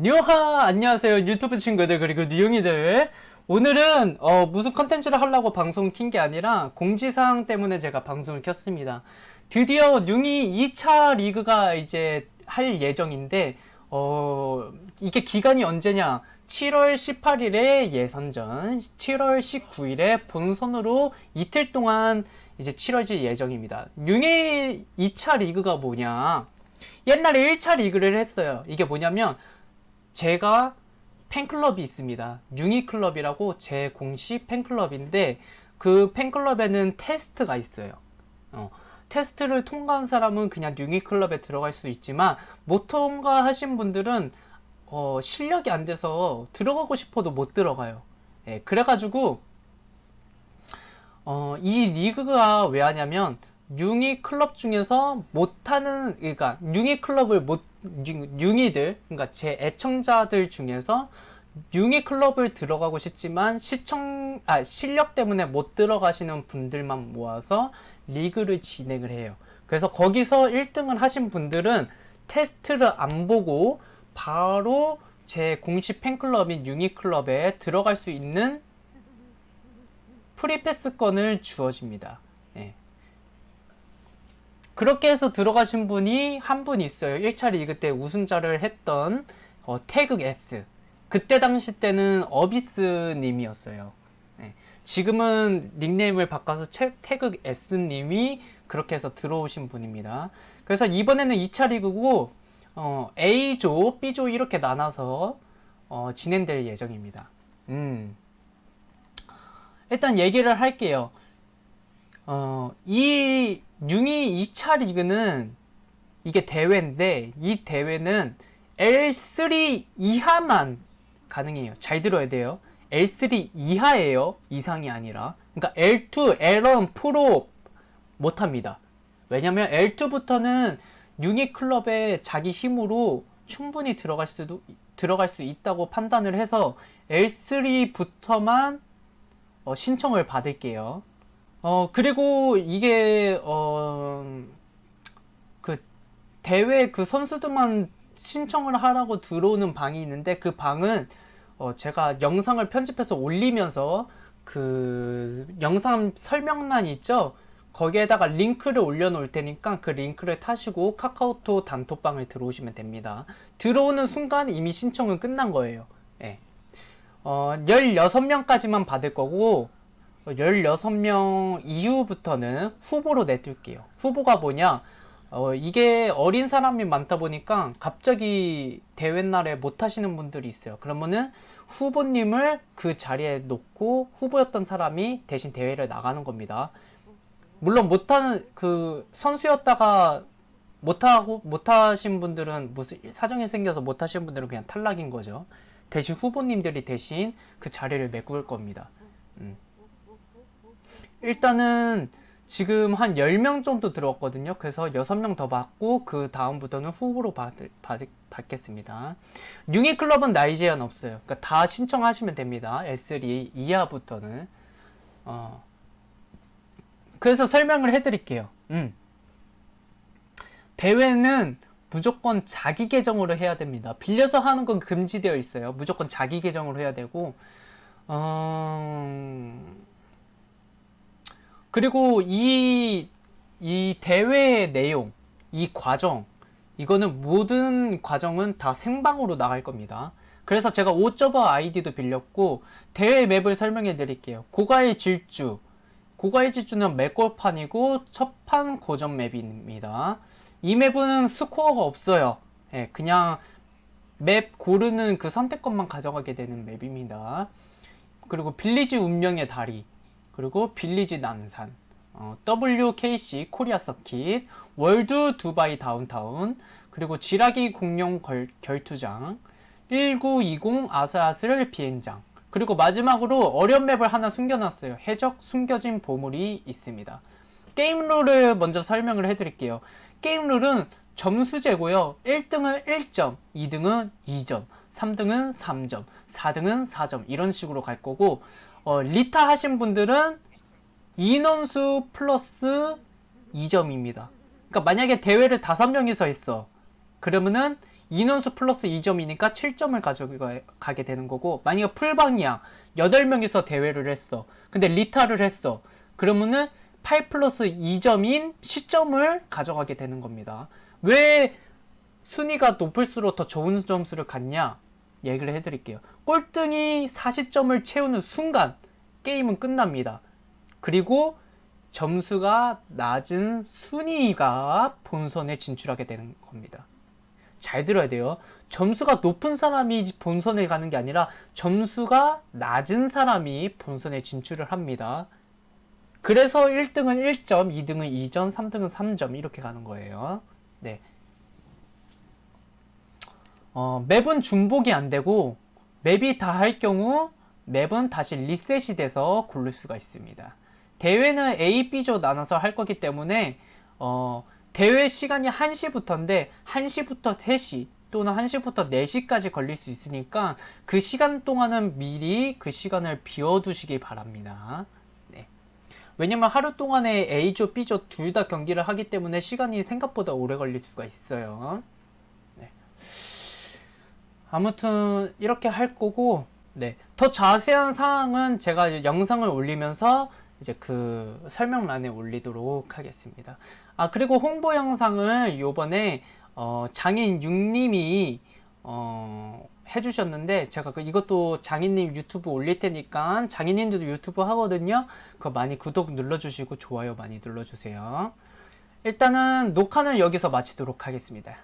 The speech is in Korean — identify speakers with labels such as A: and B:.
A: 뉴하 안녕하세요. 유튜브 친구들 그리고 뉴용이들. 오늘은 어, 무슨 컨텐츠를 하려고 방송 킨 게 아니라 공지사항 때문에 제가 방송을 켰습니다. 드디어 뉴이 2차 리그가 이제 할 예정인데 어, 이게 기간이 언제냐? 7월 18일에 예선전 7월 19일에 본선으로 이틀 동안 이제 치러질 예정입니다. 뉴이 2차 리그가 뭐냐? 옛날에 1차 리그를 했어요. 이게 뭐냐면 제가 팬클럽이 있습니다. 융이클럽이라고 제 공식 팬클럽인데 그 팬클럽에는 테스트가 있어요. 어, 테스트를 통과한 사람은 그냥 융이클럽에 들어갈 수 있지만 못 통과하신 분들은 어, 실력이 안 돼서 들어가고 싶어도 못 들어가요. 예, 그래가지고 어, 이 리그가 왜 하냐면 융이 클럽 중에서 못하는 그러니까 융이 클럽을 못 융- 융이들 그러니까 제 애청자들 중에서 융이 클럽을 들어가고 싶지만 시청 아 실력 때문에 못 들어가시는 분들만 모아서 리그를 진행을 해요. 그래서 거기서 1등을 하신 분들은 테스트를 안 보고 바로 제 공식 팬클럽인 융이 클럽에 들어갈 수 있는 프리패스권을 주어집니다. 예. 그렇게 해서 들어가신 분이 한 분 있어요. 1차 리그 때 우승자를 했던 어, 태극 S. 그때 당시 때는 어비스 님이었어요. 네. 지금은 닉네임을 바꿔서 채, 태극 S 님이 그렇게 해서 들어오신 분입니다. 그래서 이번에는 2차 리그고 어, A조, B조 이렇게 나눠서 어, 진행될 예정입니다. 음. 일단 얘기를 할게요. 어, 이 융이 2차 리그는 이게 대회인데 이 대회는 L3 이하만 가능해요. 잘 들어야 돼요. L3 이하예요. 이상이 아니라. 그러니까 L2, L1 프로 못 합니다. 왜냐면 L2부터는 융이 클럽에 자기 힘으로 충분히 들어갈 수도 들어갈 수 있다고 판단을 해서 L3부터만 어, 신청을 받을게요. 어, 그리고 이게, 어, 그, 대회 그 선수들만 신청을 하라고 들어오는 방이 있는데 그 방은, 어, 제가 영상을 편집해서 올리면서 그, 영상 설명란 있죠? 거기에다가 링크를 올려놓을 테니까 그 링크를 타시고 카카오톡 단톡방을 들어오시면 됩니다. 들어오는 순간 이미 신청은 끝난 거예요. 예. 어, 16명까지만 받을 거고, 16명 이후부터는 후보로 내둘게요. 후보가 뭐냐? 어, 이게 어린 사람이 많다 보니까 갑자기 대회 날에 못 하시는 분들이 있어요. 그러면은 후보님을 그 자리에 놓고 후보였던 사람이 대신 대회를 나가는 겁니다. 물론 못하는 그 선수였다가 못하고 못하신 분들은 무슨 사정이 생겨서 못하신 분들은 그냥 탈락인 거죠. 대신 후보님들이 대신 그 자리를 메꿀 겁니다. 음. 일단은 지금 한 10명 정도 들어왔거든요. 그래서 6명 더 받고 그 다음부터는 후보로 받, 받, 받겠습니다. 융이 클럽은 나이 제한 없어요. 그러니까 다 신청하시면 됩니다. S3 이하부터는. 어. 그래서 설명을 해드릴게요. 음. 대회는 무조건 자기 계정으로 해야 됩니다. 빌려서 하는 건 금지되어 있어요. 무조건 자기 계정으로 해야 되고, 어... 그리고 이, 이 대회의 내용, 이 과정, 이거는 모든 과정은 다 생방으로 나갈 겁니다. 그래서 제가 오저버 아이디도 빌렸고, 대회 맵을 설명해 드릴게요. 고가의 질주. 고가의 질주는 맥골판이고, 첫판 고전 맵입니다. 이 맵은 스코어가 없어요. 예, 그냥 맵 고르는 그 선택권만 가져가게 되는 맵입니다. 그리고 빌리지 운명의 다리, 그리고 빌리지 남산, 어, WKC 코리아 서킷, 월드 두바이 다운타운, 그리고 지라기 공룡 걸, 결투장, 1920 아슬아슬 비행장, 그리고 마지막으로 어려운 맵을 하나 숨겨놨어요. 해적 숨겨진 보물이 있습니다. 게임 룰을 먼저 설명을 해드릴게요. 게임 룰은 점수제고요. 1등은 1점, 2등은 2점, 3등은 3점, 4등은 4점 이런 식으로 갈 거고 어, 리타 하신 분들은 인원수 플러스 2점입니다. 그러니까 만약에 대회를 5명이서 했어. 그러면은 인원수 플러스 2점이니까 7점을 가져가게 되는 거고 만약에 풀방이야 8명이서 대회를 했어 근데 리타를 했어 그러면은 8 플러스 2점인 시점을 가져가게 되는 겁니다 왜 순위가 높을수록 더 좋은 점수를 갖냐 얘기를 해드릴게요 꼴등이 40점을 채우는 순간 게임은 끝납니다 그리고 점수가 낮은 순위가 본선에 진출하게 되는 겁니다. 잘 들어야 돼요. 점수가 높은 사람이 본선에 가는 게 아니라 점수가 낮은 사람이 본선에 진출을 합니다. 그래서 1등은 1점, 2등은 2점, 3등은 3점 이렇게 가는 거예요. 네. 어, 맵은 중복이 안 되고 맵이 다 할 경우 맵은 다시 리셋이 돼서 고를 수가 있습니다. 대회는 A, B조 나눠서 할 거기 때문에 어, 대회 시간이 1시부터인데 1시부터 3시 또는 1시부터 4시까지 걸릴 수 있으니까 그 시간 동안은 미리 그 시간을 비워두시기 바랍니다. 네. 왜냐면 하루 동안에 A조, B조 둘 다 경기를 하기 때문에 시간이 생각보다 오래 걸릴 수가 있어요. 네. 아무튼 이렇게 할 거고 네. 더 자세한 사항은 제가 영상을 올리면서 이제 그 설명란에 올리도록 하겠습니다. 아, 그리고 홍보 영상을 요번에 어, 장인 6님이 어, 해주셨는데 제가 그 이것도 장인님 유튜브 올릴 테니까 장인님도 유튜브 하거든요. 그거 많이 구독 눌러주시고 좋아요 많이 눌러주세요. 일단은 녹화는 여기서 마치도록 하겠습니다.